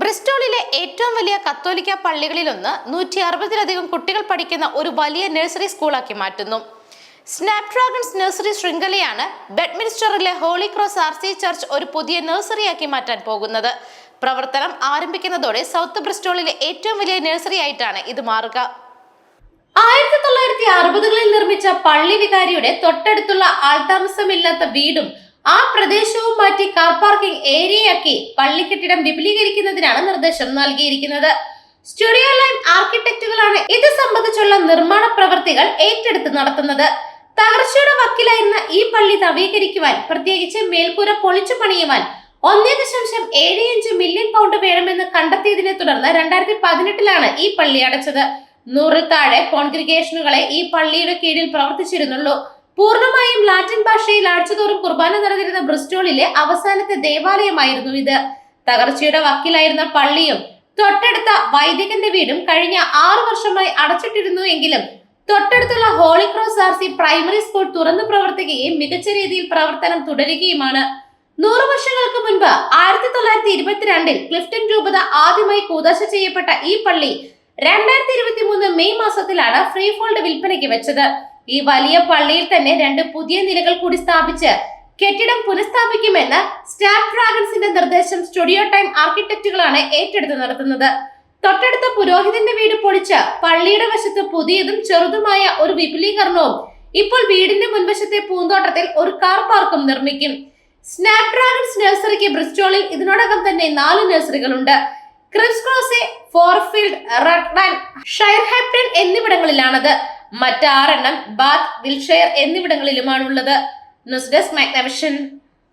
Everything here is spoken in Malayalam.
ബ്രിസ്റ്റോളിലെ ഏറ്റവും വലിയ കത്തോലിക്ക പള്ളികളിലൊന്ന് നൂറ്റി അറുപതിലധികം കുട്ടികൾ പഠിക്കുന്ന ഒരു വലിയ നഴ്സറി സ്കൂളാക്കി മാറ്റുന്നു. സ്നാപ്ഡ്രാഗൺസ് നഴ്സറി ശൃംഖലയാണ് ബെഡ്മിൻസ്റ്ററിലെ Holy Cross R C church ഒരു പുതിയ നഴ്സറിയാക്കി മാറ്റാൻ പോകുന്നത്. പ്രവർത്തനം ആരംഭിക്കുന്നതോടെ സൗത്ത് ബ്രിസ്റ്റോളിലെ ഏറ്റവും വലിയ നഴ്സറി ആയിട്ടാണ് ഇത് മാറുക. ആയിരത്തി തൊള്ളായിരത്തി അറുപതുകളിൽ നിർമ്മിച്ച പള്ളി വികാരിയുടെ തൊട്ടടുത്തുള്ള ആൾതാമസമില്ലാത്ത വീടും ആ പ്രദേശവും മാറ്റി കാർ പാർക്കിംഗ് ഏരിയയാക്കി പള്ളി കെട്ടിടം വിപുലീകരിക്കുന്നതിനാണ് നിർദ്ദേശം നൽകിയിരിക്കുന്നത്. സ്റ്റുഡിയോ ലൈൻ ആർക്കിടെക്റ്റുകളാണ് ഇത് സംബന്ധിച്ചുള്ള നിർമ്മാണ പ്രവർത്തികൾ ഏറ്റെടുത്ത് നടത്തുന്നത്. തകർച്ചയുടെ വക്കിലായിരുന്ന ഈ പള്ളി നവീകരിക്കുവാൻ പ്രത്യേകിച്ച് മേൽക്കൂര പൊളിച്ചു പണിയുവാൻ ഒന്നേ ദശാംശം ഏഴ് അഞ്ച് മില്യൺ പൗണ്ട് വേണമെന്ന് കണ്ടെത്തിയതിനെ തുടർന്ന് രണ്ടായിരത്തി പതിനെട്ടിലാണ് ഈ പള്ളി അടച്ചത്. നൂറിൽ താഴെ കോൺഗ്രിഗേഷനുകളെ ഈ പള്ളിയുടെ കീഴിൽ പ്രവർത്തിച്ചിരുന്നുള്ളൂ. പൂർണമായും ലാറ്റിൻ ഭാഷയിൽ ആഴ്ചതോറും കുർബാന നടന്നിരുന്ന ബ്രിസ്റ്റോളിലെ അവസാനത്തെ ദേവാലയമായിരുന്നു ഇത്. തകർച്ചയുടെ വക്കിലായിരുന്ന പള്ളിയും തൊട്ടടുത്ത വൈദികന്റെ വീടും കഴിഞ്ഞ ആറു വർഷമായി അടച്ചിട്ടിരുന്നു എങ്കിലും തൊട്ടടുത്തുള്ള Holy Cross R C primary school തുറന്നു പ്രവർത്തിക്കുകയും മികച്ച രീതിയിൽ പ്രവർത്തനം തുടരുകയുമാണ്. നൂറു വർഷങ്ങൾക്ക് മുൻപ് ആയിരത്തി തൊള്ളായിരത്തി ഇരുപത്തിരണ്ടിൽ ക്ലിഫ്റ്റൺ രൂപത ആദ്യമായി കൂതാശ ചെയ്യപ്പെട്ട ഈ പള്ളി രണ്ടായിരത്തി ഇരുപത്തി മൂന്ന് മെയ് മാസത്തിലാണ് ഫ്രീ ഫോൾഡ് വിൽപ്പനയ്ക്ക് വെച്ചത്. ഈ വലിയ പള്ളിയിൽ തന്നെ രണ്ട് പുതിയ നിലകൾ കൂടി സ്ഥാപിച്ച് കെട്ടിടം പുനഃസ്ഥാപിക്കുമെന്ന് സ്റ്റാർ ഡ്രാഗൺസിന്റെ നിർദ്ദേശം സ്റ്റുഡിയോ ടൈം ആർക്കിടെക്റ്റുകളാണ് ഏറ്റെടുത്ത് നടത്തുന്നത്. തൊട്ടടുത്ത പുരോഹിതന്റെ വീട് പൊളിച്ച് പള്ളിയുടെ വശത്ത് പുതിയതും ചെറുതുമായ ഒരു വിപുലീകരണവും ഇപ്പോൾ വീടിന്റെ മുൻവശത്തെ പൂന്തോട്ടത്തിൽ ഒരു കാർ പാർക്കും നിർമ്മിക്കും. സ്നാപ് ഡ്രാഗൺസ് നഴ്സറിക്ക് ബ്രിസ്റ്റോളിൽ ഇതിനോടകം തന്നെ നാല് നഴ്സറികളുണ്ട്. ക്രിസ് ക്രോസെ ഫോർഫീൽഡ് റട്ട്ലാൻഡ് ഷൈർഹാപ്റ്റൺ എന്നിവിടങ്ങളിലാണത്. മറ്റാറെണ്ണം Bath Wiltshire എന്നിവിടങ്ങളിലുമാണുള്ളത്. News desk Magnavision